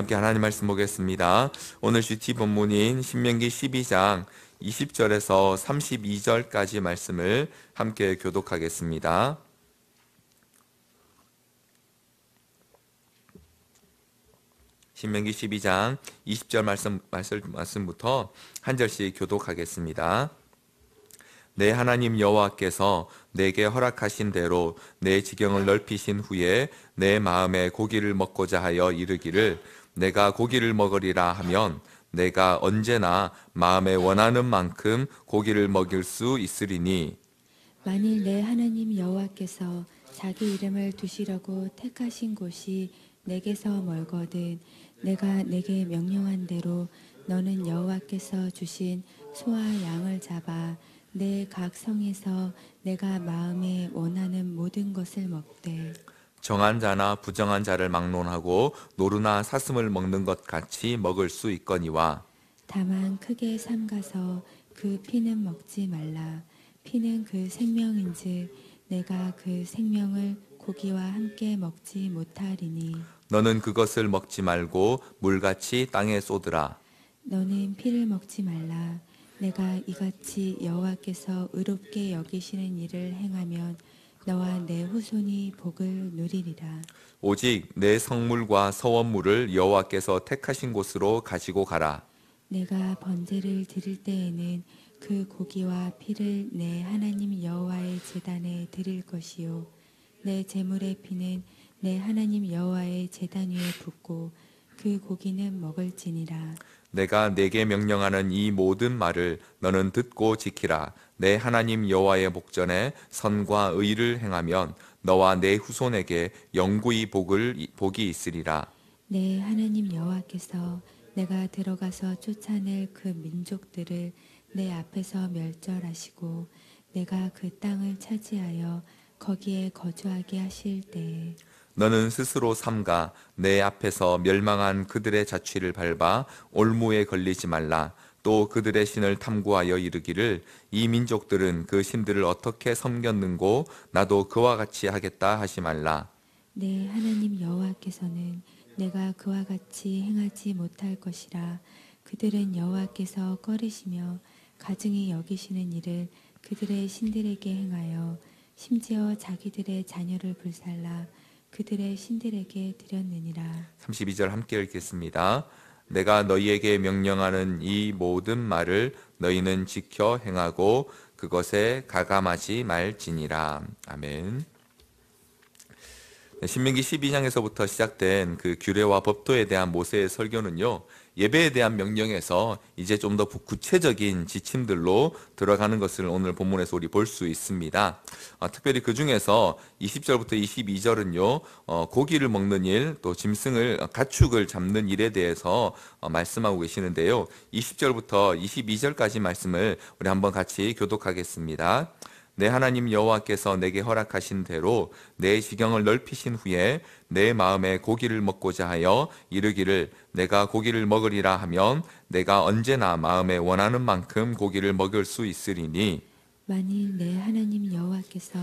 함께 하나님 말씀 보겠습니다. 오늘 GT 본문인 신명기 12장 20절에서 32절까지 말씀을 함께 교독하겠습니다. 신명기 12장 20절 말씀, 말씀, 말씀부터 한 절씩 교독하겠습니다. 내 하나님 여호와께서 내게 허락하신 대로 내 지경을 넓히신 후에 내 마음에 고기를 먹고자 하여 이르기를 내가 고기를 먹으리라 하면 내가 언제나 마음에 원하는 만큼 고기를 먹일 수 있으리니. 만일 내 하나님 여호와께서 자기 이름을 두시려고 택하신 곳이 내게서 멀거든 내가 내게 명령한 대로 너는 여호와께서 주신 소와 양을 잡아 내 각 성에서 내가 마음에 원하는 모든 것을 먹되 정한 자나 부정한 자를 막론하고 노루나 사슴을 먹는 것 같이 먹을 수 있거니와 다만 크게 삼가서 그 피는 먹지 말라. 피는 그 생명인즉 내가 그 생명을 고기와 함께 먹지 못하리니. 너는 그것을 먹지 말고 물같이 땅에 쏟으라. 너는 피를 먹지 말라. 내가 이같이 여호와께서 의롭게 여기시는 일을 행하면 너와 내 후손이 복을 누리리라. 오직 내 성물과 서원물을 여호와께서 택하신 곳으로 가지고 가라. 내가 번제를 드릴 때에는 그 고기와 피를 내 하나님 여호와의 제단에 드릴 것이요. 내 제물의 피는 내 하나님 여호와의 제단 위에 붓고 그 고기는 먹을지니라 내가 내게 명령하는 이 모든 말을 너는 듣고 지키라. 내 하나님 여호와의 목전에 선과 의를 행하면 너와 내 후손에게 영구히 복을 복이 있으리라. 내 하나님 여호와께서 내가 들어가서 쫓아낼 그 민족들을 내 앞에서 멸절하시고 내가 그 땅을 차지하여 거기에 거주하게 하실 때에 너는 스스로 삼가 내 앞에서 멸망한 그들의 자취를 밟아 올무에 걸리지 말라. 또 그들의 신을 탐구하여 이르기를 이 민족들은 그 신들을 어떻게 섬겼는고 나도 그와 같이 하겠다 하지 말라. 내 하나님 여호와께서는 내가 그와 같이 행하지 못할 것이라 그들은 여호와께서 꺼리시며 가증히 여기시는 일을 그들의 신들에게 행하여 심지어 자기들의 자녀를 불살라 그들의 신들에게 드렸느니라 32절 함께 읽겠습니다. 내가 너희에게 명령하는 이 모든 말을 너희는 지켜 행하고 그것에 가감하지 말지니라. 아멘. 네, 신명기 12장에서부터 시작된 그 규례와 법도에 대한 모세의 설교는요. 예배에 대한 명령에서 이제 좀 더 구체적인 지침들로 들어가는 것을 오늘 본문에서 우리 볼 수 있습니다. 어, 특별히 그 중에서 20절부터 22절은요, 어, 고기를 먹는 일, 또 짐승을, 가축을 잡는 일에 대해서 어, 말씀하고 계시는데요. 20절부터 22절까지 말씀을 우리 한번 같이 교독하겠습니다. 내 하나님 여호와께서 내게 허락하신 대로 내 지경을 넓히신 후에 내 마음에 고기를 먹고자 하여 이르기를 내가 고기를 먹으리라 하면 내가 언제나 마음에 원하는 만큼 고기를 먹을 수 있으리니. 만일 내 하나님 여호와께서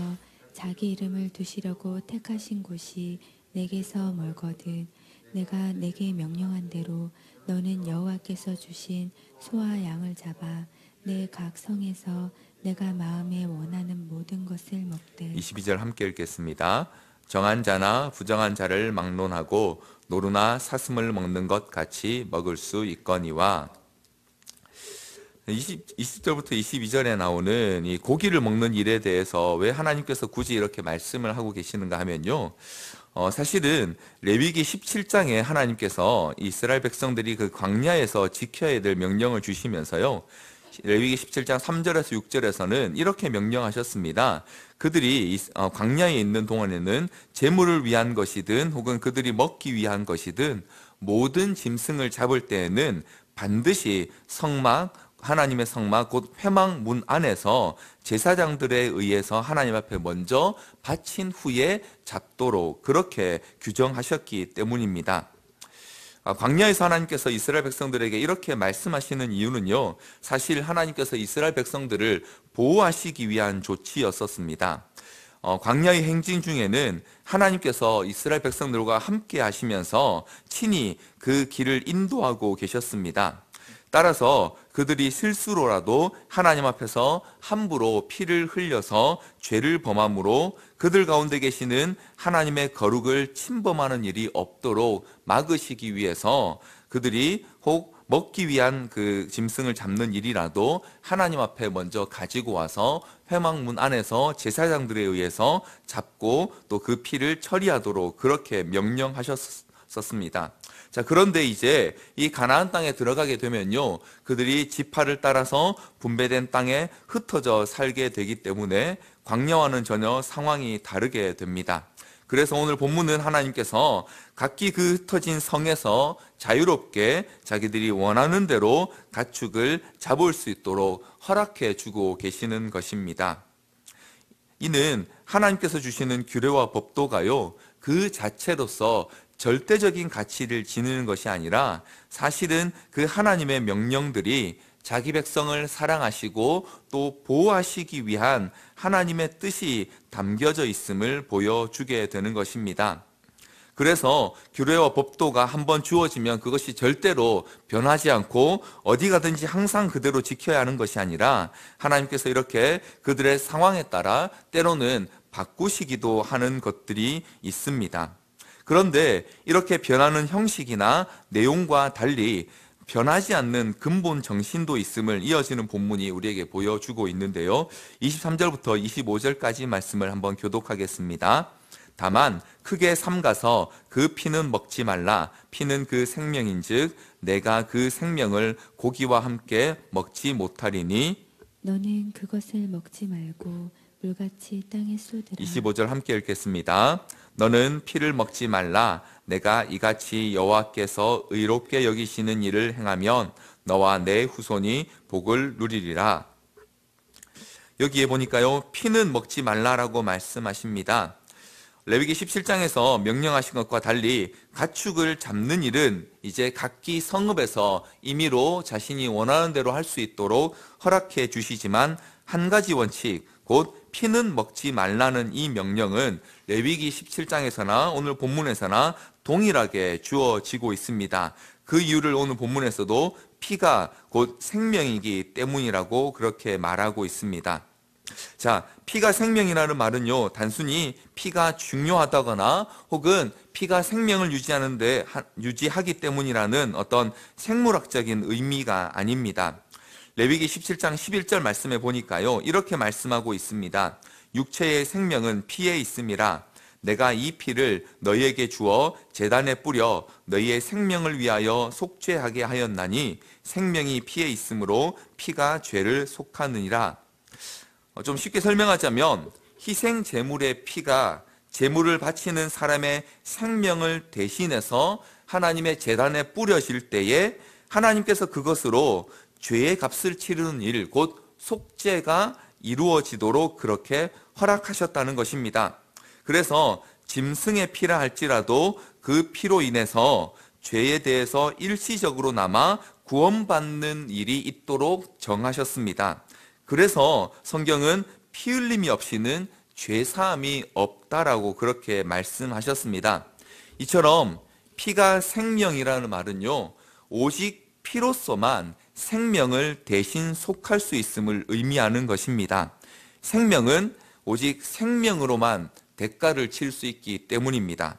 자기 이름을 두시려고 택하신 곳이 내게서 멀거든 내가 내게 명령한 대로 너는 여호와께서 주신 소와 양을 잡아 내 각 성에서 내가 마음에 원하는 모든 것을 먹되 22절 함께 읽겠습니다. 정한 자나 부정한 자를 막론하고 노루나 사슴을 먹는 것 같이 먹을 수 있거니와 20, 20절부터 22절에 나오는 이 고기를 먹는 일에 대해서 왜 하나님께서 굳이 이렇게 말씀을 하고 계시는가 하면요. 어, 사실은 레위기 17장에 하나님께서 이스라엘 백성들이 그 광야에서 지켜야 될 명령을 주시면서요. 레위기 17장 3절에서 6절에서는 이렇게 명령하셨습니다. 그들이 어, 광야에 있는 동안에는 재물을 위한 것이든 혹은 그들이 먹기 위한 것이든 모든 짐승을 잡을 때에는 반드시 성막 하나님의 성막 곧 회막 문 안에서 제사장들에 의해서 하나님 앞에 먼저 바친 후에 잡도록 그렇게 규정하셨기 때문입니다. 아, 광야에서 하나님께서 이스라엘 백성들에게 이렇게 말씀하시는 이유는요. 사실 하나님께서 이스라엘 백성들을 보호하시기 위한 조치였었습니다. 어, 광야의 행진 중에는 하나님께서 이스라엘 백성들과 함께 하시면서 친히 그 길을 인도하고 계셨습니다. 따라서 그들이 실수로라도 하나님 앞에서 함부로 피를 흘려서 죄를 범함으로 그들 가운데 계시는 하나님의 거룩을 침범하는 일이 없도록 막으시기 위해서 그들이 혹 먹기 위한 그 짐승을 잡는 일이라도 하나님 앞에 먼저 가지고 와서 회막문 안에서 제사장들에 의해서 잡고 또 그 피를 처리하도록 그렇게 명령하셨습니다. 자, 그런데 이제 이 가나안 땅에 들어가게 되면요. 그들이 지파를 따라서 분배된 땅에 흩어져 살게 되기 때문에 광야와는 전혀 상황이 다르게 됩니다. 그래서 오늘 본문은 하나님께서 각기 그 흩어진 성에서 자유롭게 자기들이 원하는 대로 가축을 잡을 수 있도록 허락해 주고 계시는 것입니다. 이는 하나님께서 주시는 규례와 법도가요, 그 자체로서 절대적인 가치를 지니는 것이 아니라 사실은 그 하나님의 명령들이 자기 백성을 사랑하시고 또 보호하시기 위한 하나님의 뜻이 담겨져 있음을 보여주게 되는 것입니다. 그래서 규례와 법도가 한번 주어지면 그것이 절대로 변하지 않고 어디 가든지 항상 그대로 지켜야 하는 것이 아니라 하나님께서 이렇게 그들의 상황에 따라 때로는 바꾸시기도 하는 것들이 있습니다. 그런데 이렇게 변하는 형식이나 내용과 달리 변하지 않는 근본 정신도 있음을 이어지는 본문이 우리에게 보여주고 있는데요. 23절부터 25절까지 말씀을 한번 교독하겠습니다. 다만 크게 삼가서 그 피는 먹지 말라 피는 그 생명인즉 내가 그 생명을 고기와 함께 먹지 못하리니 너는 그것을 먹지 말고 물같이 땅에 쏟으라 25절 함께 읽겠습니다. 너는 피를 먹지 말라. 내가 이같이 여호와께서 의롭게 여기시는 일을 행하면 너와 내 후손이 복을 누리리라. 여기에 보니까요. 피는 먹지 말라라고 말씀하십니다. 레위기 17장에서 명령하신 것과 달리 가축을 잡는 일은 이제 각기 성읍에서 임의로 자신이 원하는 대로 할 수 있도록 허락해 주시지만 한 가지 원칙, 곧 피는 먹지 말라는 이 명령은 레위기 17장에서나 오늘 본문에서나 동일하게 주어지고 있습니다. 그 이유를 오늘 본문에서도 피가 곧 생명이기 때문이라고 그렇게 말하고 있습니다. 자, 피가 생명이라는 말은요, 단순히 피가 중요하다거나 혹은 피가 생명을 유지하는데, 유지하기 때문이라는 어떤 생물학적인 의미가 아닙니다. 레위기 17장 11절 말씀에 보니까요, 이렇게 말씀하고 있습니다. 육체의 생명은 피에 있음이라. 내가 이 피를 너희에게 주어 재단에 뿌려 너희의 생명을 위하여 속죄하게 하였나니 생명이 피에 있으므로 피가 죄를 속하느니라. 어, 좀 쉽게 설명하자면 희생 제물의 피가 제물을 바치는 사람의 생명을 대신해서 하나님의 재단에 뿌려질 때에 하나님께서 그것으로 죄의 값을 치르는 일, 곧 속죄가 이루어지도록 그렇게 허락하셨다는 것입니다. 그래서 짐승의 피라 할지라도 그 피로 인해서 죄에 대해서 일시적으로나마 구원받는 일이 있도록 정하셨습니다. 그래서 성경은 피 흘림이 없이는 죄 사함이 없다라고 그렇게 말씀하셨습니다. 이처럼 피가 생명이라는 말은요, 오직 피로서만 생명을 대신 속할 수 있음을 의미하는 것입니다. 생명은 오직 생명으로만 대가를 칠 수 있기 때문입니다.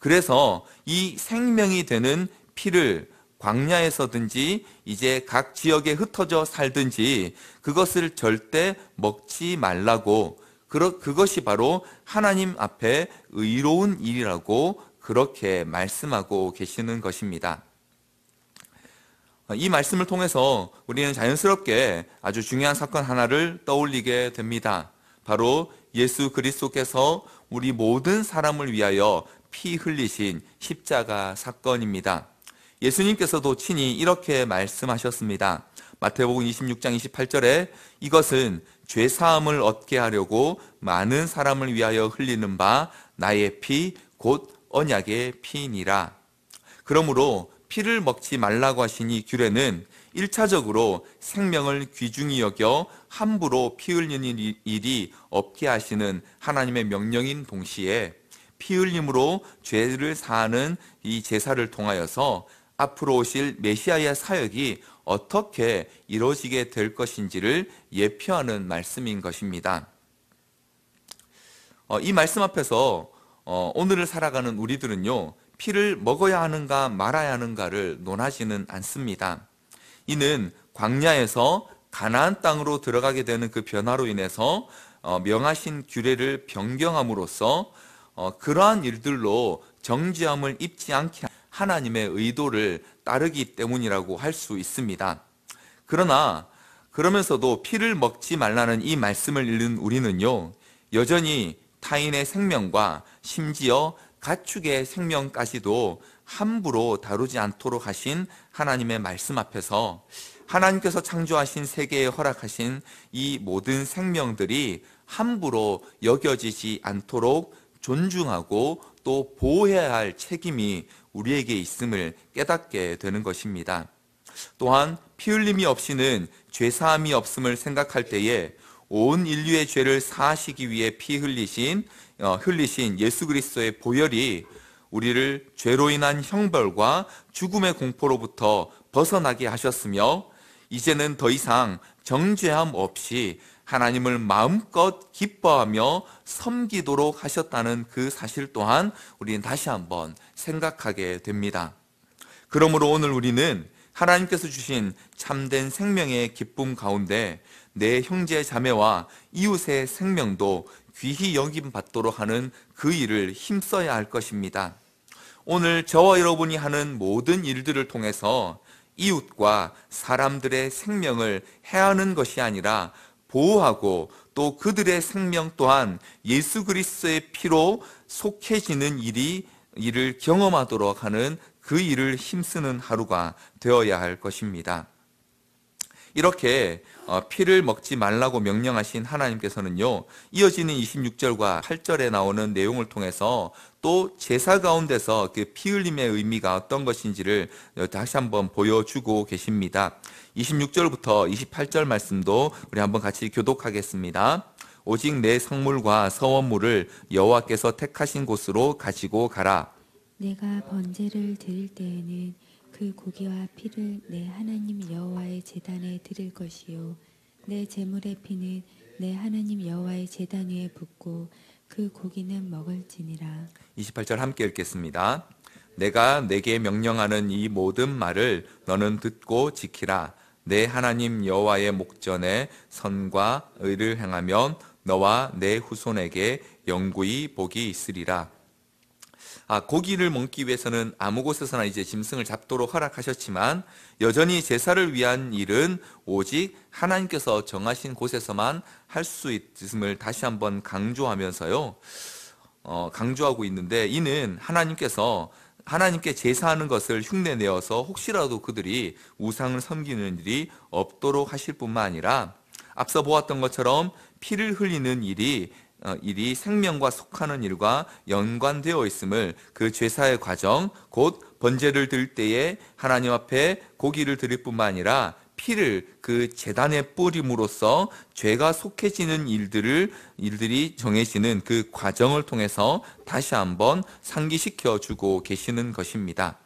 그래서 이 생명이 되는 피를 광야에서든지 이제 각 지역에 흩어져 살든지 그것을 절대 먹지 말라고 그것이 바로 하나님 앞에 의로운 일이라고 그렇게 말씀하고 계시는 것입니다. 이 말씀을 통해서 우리는 자연스럽게 아주 중요한 사건 하나를 떠올리게 됩니다. 바로 예수 그리스도께서 우리 모든 사람을 위하여 피 흘리신 십자가 사건입니다. 예수님께서도 친히 이렇게 말씀하셨습니다. 마태복음 26장 28절에 이것은 죄 사함을 얻게 하려고 많은 사람을 위하여 흘리는 바 나의 피 곧 언약의 피니라. 그러므로 피를 먹지 말라고 하신 이 규례는 일차적으로 생명을 귀중히 여겨 함부로 피 흘리는 일- 일이 없게 하시는 하나님의 명령인 동시에 피 흘림으로 죄를 사하는 이 제사를 통하여서 앞으로 오실 메시아의 사역이 어떻게 이루어지게 될 것인지를 예표하는 말씀인 것입니다. 어, 이 말씀 앞에서 어, 오늘을 살아가는 우리들은요, 피를 먹어야 하는가 말아야 하는가를 논하지는 않습니다. 이는 광야에서 가나안 땅으로 들어가게 되는 그 변화로 인해서 어, 명하신 규례를 변경함으로써 어, 그러한 일들로 정죄함을 입지 않게 하나님의 의도를 따르기 때문이라고 할 수 있습니다. 그러나 그러면서도 피를 먹지 말라는 이 말씀을 읽는 우리는요, 여전히 타인의 생명과 심지어 가축의 생명까지도 함부로 다루지 않도록 하신 하나님의 말씀 앞에서 하나님께서 창조하신 세계에 허락하신 이 모든 생명들이 함부로 여겨지지 않도록 존중하고 또 보호해야 할 책임이 우리에게 있음을 깨닫게 되는 것입니다. 또한 피 흘림이 없이는 죄사함이 없음을 생각할 때에 온 인류의 죄를 사하시기 위해 피 흘리신 어, 흘리신 예수 그리스도의 보혈이 우리를 죄로 인한 형벌과 죽음의 공포로부터 벗어나게 하셨으며 이제는 더 이상 정죄함 없이 하나님을 마음껏 기뻐하며 섬기도록 하셨다는 그 사실 또한 우리는 다시 한번 생각하게 됩니다. 그러므로 오늘 우리는 하나님께서 주신 참된 생명의 기쁨 가운데 내 형제 자매와 이웃의 생명도 귀히 여김 받도록 하는 그 일을 힘써야 할 것입니다. 오늘 저와 여러분이 하는 모든 일들을 통해서 이웃과 사람들의 생명을 해하는 것이 아니라 보호하고 또 그들의 생명 또한 예수 그리스도의 피로 속해지는 일이 이를 경험하도록 하는 그 일을 힘쓰는 하루가 되어야 할 것입니다. 이렇게 어, 피를 먹지 말라고 명령하신 하나님께서는요, 이어지는 26절과 8절에 나오는 내용을 통해서 또 제사 가운데서 그 피 흘림의 의미가 어떤 것인지를 다시 한번 보여주고 계십니다. 26절부터 28절 말씀도 우리 한번 같이 교독하겠습니다. 오직 내 성물과 서원물을 여호와께서 택하신 곳으로 가지고 가라. 내가 번제를 드릴 때에는 그 고기와 피를 내 하나님 여호와의 제단에 드릴 것이요 내 제물의 피는 내 하나님 여호와의 제단 위에 붓고 그 고기는 먹을지니라 28절 함께 읽겠습니다. 내가 내게 명령하는 이 모든 말을 너는 듣고 지키라. 내 하나님 여호와의 목전에 선과 의를 행하면 너와 내 후손에게 영구히 복이 있으리라. 아, 고기를 먹기 위해서는 아무 곳에서나 이제 짐승을 잡도록 허락하셨지만 여전히 제사를 위한 일은 오직 하나님께서 정하신 곳에서만 할 수 있음을 다시 한번 강조하면서요. 어, 강조하고 있는데 이는 하나님께서 하나님께 제사하는 것을 흉내 내어서 혹시라도 그들이 우상을 섬기는 일이 없도록 하실 뿐만 아니라 앞서 보았던 것처럼 피를 흘리는 일이 어, 일이 생명과 속하는 일과 연관되어 있음을 그 제사의 과정 곧 번제를 드릴 때에 하나님 앞에 고기를 드릴 뿐만 아니라 피를 그 재단에 뿌림으로써 죄가 속해지는 일들을 일들이 정해지는 그 과정을 통해서 다시 한번 상기시켜 주고 계시는 것입니다.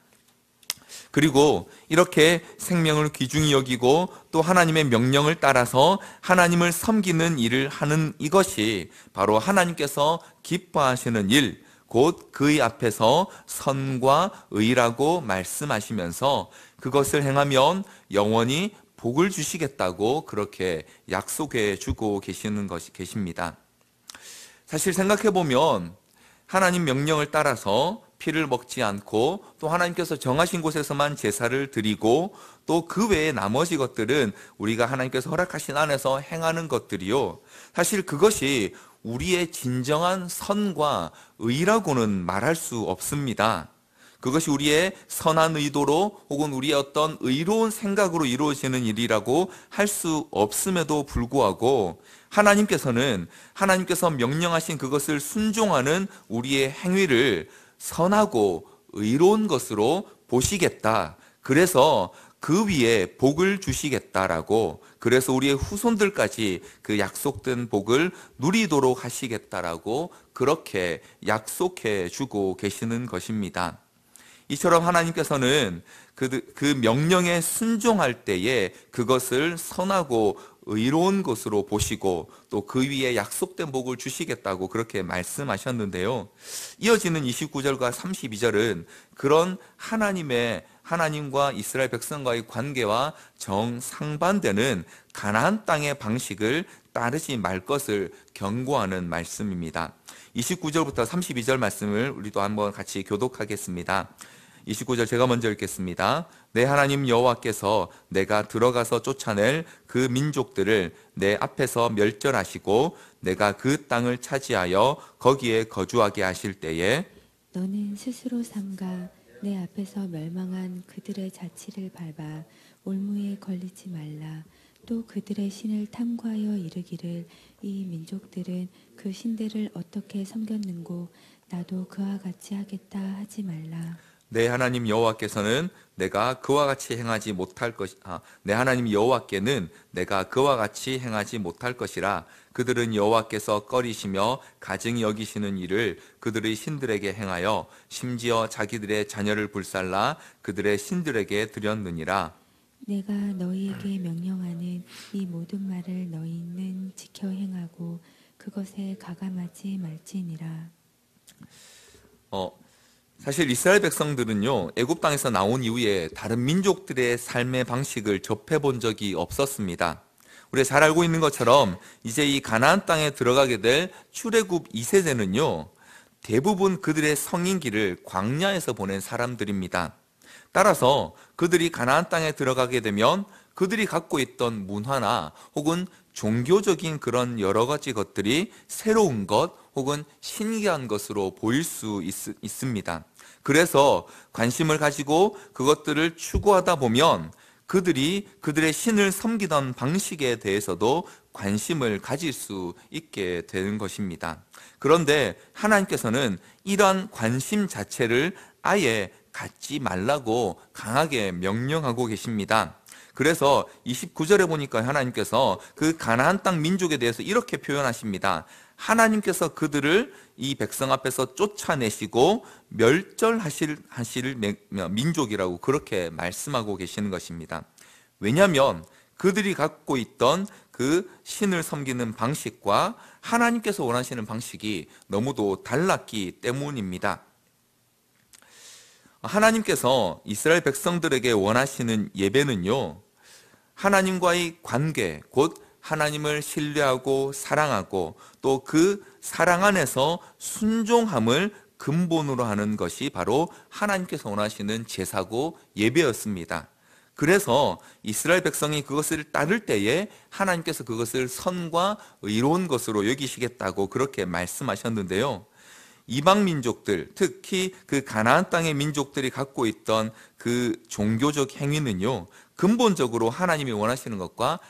그리고 이렇게 생명을 귀중히 여기고 또 하나님의 명령을 따라서 하나님을 섬기는 일을 하는 이것이 바로 하나님께서 기뻐하시는 일, 곧 그의 앞에서 선과 의라고 말씀하시면서 그것을 행하면 영원히 복을 주시겠다고 그렇게 약속해 주고 계시는 것이 계십니다. 사실 생각해 보면 하나님 명령을 따라서 피를 먹지 않고 또 하나님께서 정하신 곳에서만 제사를 드리고 또 그 외에 나머지 것들은 우리가 하나님께서 허락하신 안에서 행하는 것들이요. 사실 그것이 우리의 진정한 선과 의라고는 말할 수 없습니다. 그것이 우리의 선한 의도로 혹은 우리의 어떤 의로운 생각으로 이루어지는 일이라고 할 수 없음에도 불구하고 하나님께서는 하나님께서 명령하신 그것을 순종하는 우리의 행위를 선하고 의로운 것으로 보시겠다. 그래서 그 위에 복을 주시겠다라고 그래서 우리의 후손들까지 그 약속된 복을 누리도록 하시겠다라고 그렇게 약속해 주고 계시는 것입니다. 이처럼 하나님께서는 그, 그 명령에 순종할 때에 그것을 선하고 의로운 것으로 보시고 또 그 위에 약속된 복을 주시겠다고 그렇게 말씀하셨는데요. 이어지는 29절과 32절은 그런 하나님의 하나님과 이스라엘 백성과의 관계와 정상반되는 가나안 땅의 방식을 따르지 말 것을 경고하는 말씀입니다. 29절부터 32절 말씀을 우리도 한번 같이 교독하겠습니다. 29절 제가 먼저 읽겠습니다. 내 하나님 여호와께서 내가 들어가서 쫓아낼 그 민족들을 내 앞에서 멸절하시고 내가 그 땅을 차지하여 거기에 거주하게 하실 때에 너는 스스로 삼가 내 앞에서 멸망한 그들의 자치를 밟아 올무에 걸리지 말라. 또 그들의 신을 탐구하여 이르기를 이 민족들은 그 신들을 어떻게 섬겼는고 나도 그와 같이 하겠다 하지 말라. 내 하나님 여호와께서는 내가 그와 같이 행하지 못할 것, 아, 내 하나님 여호와께는 내가 그와 같이 행하지 못할 것이라. 그들은 여호와께서 꺼리시며 가증히 여기시는 일을 그들의 신들에게 행하여 심지어 자기들의 자녀를 불살라 그들의 신들에게 드렸느니라. 내가 너희에게 명령하는 이 모든 말을 너희는 지켜 행하고 그것에 가감하지 말지니라. 어, 사실 이스라엘 백성들은요, 애굽 땅에서 나온 이후에 다른 민족들의 삶의 방식을 접해 본 적이 없었습니다. 우리가 잘 알고 있는 것처럼 이제 이 가나안 땅에 들어가게 될 출애굽 2세대는요, 대부분 그들의 성인기를 광야에서 보낸 사람들입니다. 따라서 그들이 가나안 땅에 들어가게 되면 그들이 갖고 있던 문화나 혹은 종교적인 그런 여러 가지 것들이 새로운 것 혹은 신기한 것으로 보일 수 있, 있습니다. 그래서 관심을 가지고 그것들을 추구하다 보면 그들이 그들의 신을 섬기던 방식에 대해서도 관심을 가질 수 있게 되는 것입니다. 그런데 하나님께서는 이러한 관심 자체를 아예 갖지 말라고 강하게 명령하고 계십니다. 그래서 29절에 보니까 하나님께서 그 가나안 땅 민족에 대해서 이렇게 표현하십니다. 하나님께서 그들을 이 백성 앞에서 쫓아내시고 멸절하실 하실 민족이라고 그렇게 말씀하고 계시는 것입니다. 왜냐하면 그들이 갖고 있던 그 신을 섬기는 방식과 하나님께서 원하시는 방식이 너무도 달랐기 때문입니다. 하나님께서 이스라엘 백성들에게 원하시는 예배는요, 하나님과의 관계, 곧 하나님을 신뢰하고 사랑하고 또 그 사랑 안에서 순종함을 근본으로 하는 것이 바로 하나님께서 원하시는 제사고 예배였습니다. 그래서 이스라엘 백성이 그것을 따를 때에 하나님께서 그것을 선과 의로운 것으로 여기시겠다고 그렇게 말씀하셨는데요. 이방 민족들, 특히 그 가나안 땅의 민족들이 갖고 있던 그 종교적 행위는요, 근본적으로 하나님이 원하시는 것과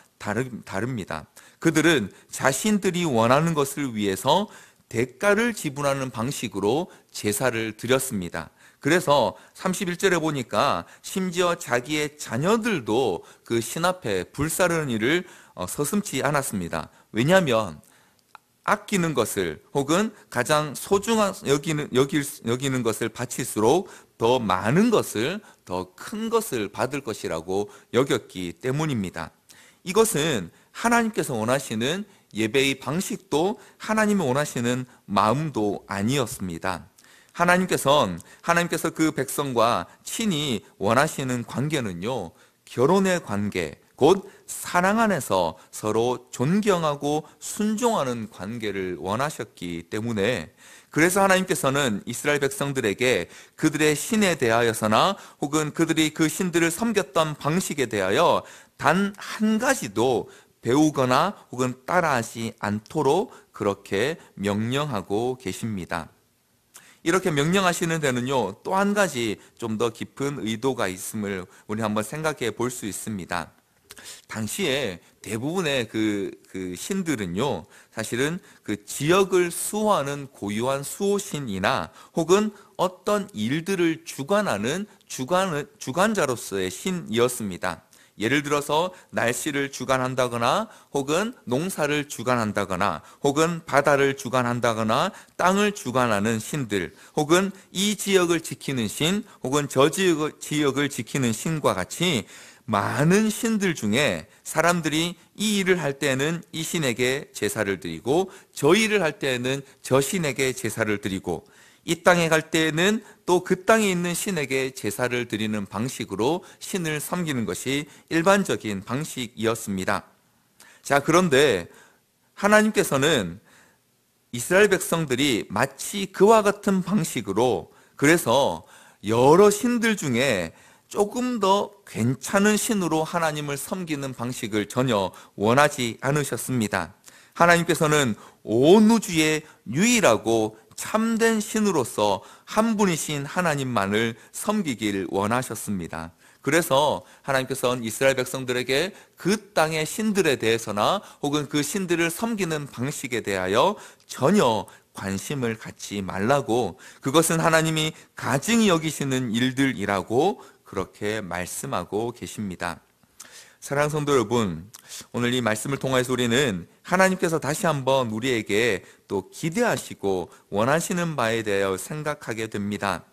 다릅니다. 그들은 자신들이 원하는 것을 위해서 대가를 지불하는 방식으로 제사를 드렸습니다. 그래서 31절에 보니까 심지어 자기의 자녀들도 그 신 앞에 불사르는 일을 어, 서슴지 않았습니다. 왜냐하면 아끼는 것을 혹은 가장 소중한 여기는 여길 여기는 것을 바칠수록 더 많은 것을 더 큰 것을 받을 것이라고 여겼기 때문입니다. 이것은 하나님께서 원하시는 예배의 방식도 하나님이 원하시는 마음도 아니었습니다. 하나님께서는 하나님께서 그 백성과 친히 원하시는 관계는요. 결혼의 관계, 곧 사랑 안에서 서로 존경하고 순종하는 관계를 원하셨기 때문에 그래서 하나님께서는 이스라엘 백성들에게 그들의 신에 대하여서나 혹은 그들이 그 신들을 섬겼던 방식에 대하여 단 한 가지도 배우거나 혹은 따라하지 않도록 그렇게 명령하고 계십니다. 이렇게 명령하시는 데는요, 또 한 가지 좀 더 깊은 의도가 있음을 우리 한번 생각해 볼 수 있습니다. 당시에 대부분의 그, 그 신들은요, 사실은 그 지역을 수호하는 고유한 수호신이나 혹은 어떤 일들을 주관하는 주관, 주관자로서의 신이었습니다. 예를 들어서 날씨를 주관한다거나 혹은 농사를 주관한다거나 혹은 바다를 주관한다거나 땅을 주관하는 신들 혹은 이 지역을 지키는 신 혹은 저 지역, 지역을 지키는 신과 같이 많은 신들 중에 사람들이 이 일을 할 때는 이 신에게 제사를 드리고 저 일을 할 때는 저 신에게 제사를 드리고 이 땅에 갈 때에는 또 그 땅에 있는 신에게 제사를 드리는 방식으로 신을 섬기는 것이 일반적인 방식이었습니다. 자, 그런데 하나님께서는 이스라엘 백성들이 마치 그와 같은 방식으로 그래서 여러 신들 중에 조금 더 괜찮은 신으로 하나님을 섬기는 방식을 전혀 원하지 않으셨습니다. 하나님께서는 온 우주의 유일하고 참된 신으로서 한 분이신 하나님만을 섬기길 원하셨습니다. 그래서 하나님께서는 이스라엘 백성들에게 그 땅의 신들에 대해서나 혹은 그 신들을 섬기는 방식에 대하여 전혀 관심을 갖지 말라고 그것은 하나님이 가증히 여기시는 일들이라고 그렇게 말씀하고 계십니다. 사랑하는 성도 여러분, 오늘 이 말씀을 통해서 우리는 하나님께서 다시 한번 우리에게 또 기대하시고 원하시는 바에 대하여 생각하게 됩니다.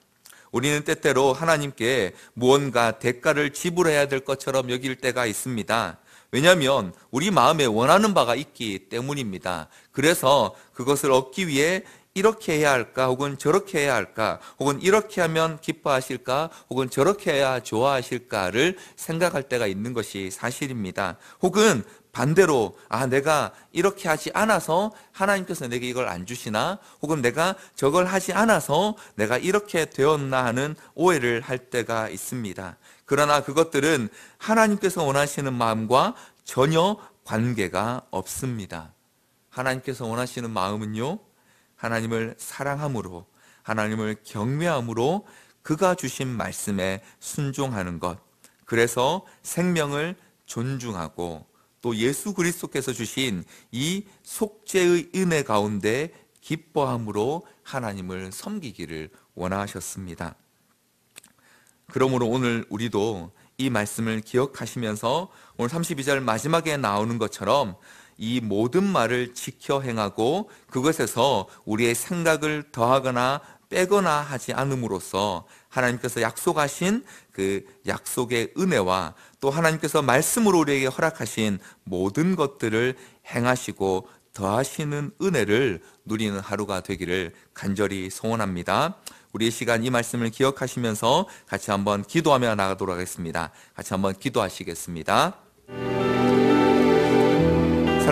우리는 때때로 하나님께 무언가 대가를 지불해야 될 것처럼 여길 때가 있습니다. 왜냐하면 우리 마음에 원하는 바가 있기 때문입니다. 그래서 그것을 얻기 위해 이렇게 해야 할까 혹은 저렇게 해야 할까 혹은 이렇게 하면 기뻐하실까 혹은 저렇게 해야 좋아하실까를 생각할 때가 있는 것이 사실입니다. 혹은 반대로 아 내가 이렇게 하지 않아서 하나님께서 내게 이걸 안 주시나 혹은 내가 저걸 하지 않아서 내가 이렇게 되었나 하는 오해를 할 때가 있습니다. 그러나 그것들은 하나님께서 원하시는 마음과 전혀 관계가 없습니다. 하나님께서 원하시는 마음은요 하나님을 사랑함으로 하나님을 경외함으로 그가 주신 말씀에 순종하는 것. 그래서 생명을 존중하고 또 예수 그리스도께서 주신 이 속죄의 은혜 가운데 기뻐함으로 하나님을 섬기기를 원하셨습니다. 그러므로 오늘 우리도 이 말씀을 기억하시면서 오늘 32절 마지막에 나오는 것처럼 이 모든 말을 지켜 행하고 그것에서 우리의 생각을 더하거나 빼거나 하지 않음으로써 하나님께서 약속하신 그 약속의 은혜와 또 하나님께서 말씀으로 우리에게 허락하신 모든 것들을 행하시고 더하시는 은혜를 누리는 하루가 되기를 간절히 소원합니다. 우리의 시간 이 말씀을 기억하시면서 같이 한번 기도하며 나가도록 하겠습니다. 같이 한번 기도하시겠습니다.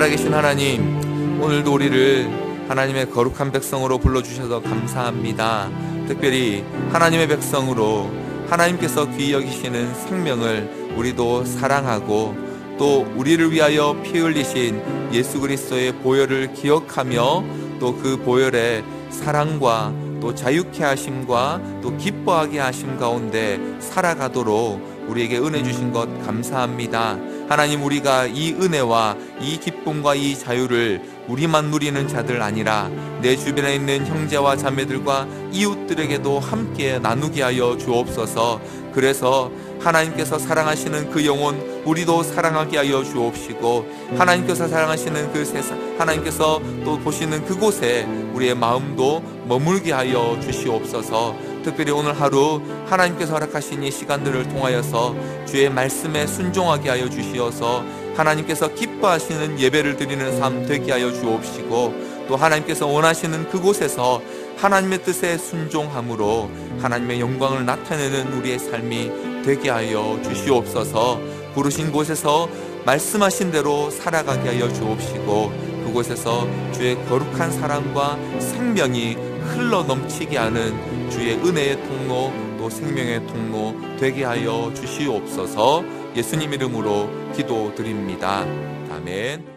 살아계신 하나님, 오늘도 우리를 하나님의 거룩한 백성으로 불러주셔서 감사합니다. 특별히 하나님의 백성으로 하나님께서 귀히 여기시는 생명을 우리도 사랑하고 또 우리를 위하여 피 흘리신 예수 그리스도의 보혈을 기억하며 또 그 보혈의 사랑과 또 자유케 하심과 또 기뻐하게 하심 가운데 살아가도록 우리에게 은혜 주신 것 감사합니다. 하나님 우리가 이 은혜와 이 기쁨과 이 자유를 우리만 누리는 자들 아니라 내 주변에 있는 형제와 자매들과 이웃들에게도 함께 나누게 하여 주옵소서. 그래서 하나님께서 사랑하시는 그 영혼 우리도 사랑하게 하여 주옵시고 하나님께서 사랑하시는 그 세상 하나님께서 또 보시는 그곳에 우리의 마음도 머물게 하여 주시옵소서. 특별히 오늘 하루 하나님께서 허락하신 이 시간들을 통하여서 주의 말씀에 순종하게 하여 주시어서 하나님께서 기뻐하시는 예배를 드리는 삶 되게 하여 주옵시고 또 하나님께서 원하시는 그곳에서 하나님의 뜻에 순종함으로 하나님의 영광을 나타내는 우리의 삶이 되게 하여 주시옵소서. 부르신 곳에서 말씀하신 대로 살아가게 하여 주옵시고 그곳에서 주의 거룩한 사랑과 생명이 흘러 넘치게 하는 주의 은혜의 통로 또 생명의 통로 되게 하여 주시옵소서 예수님 이름으로 기도드립니다. 아멘.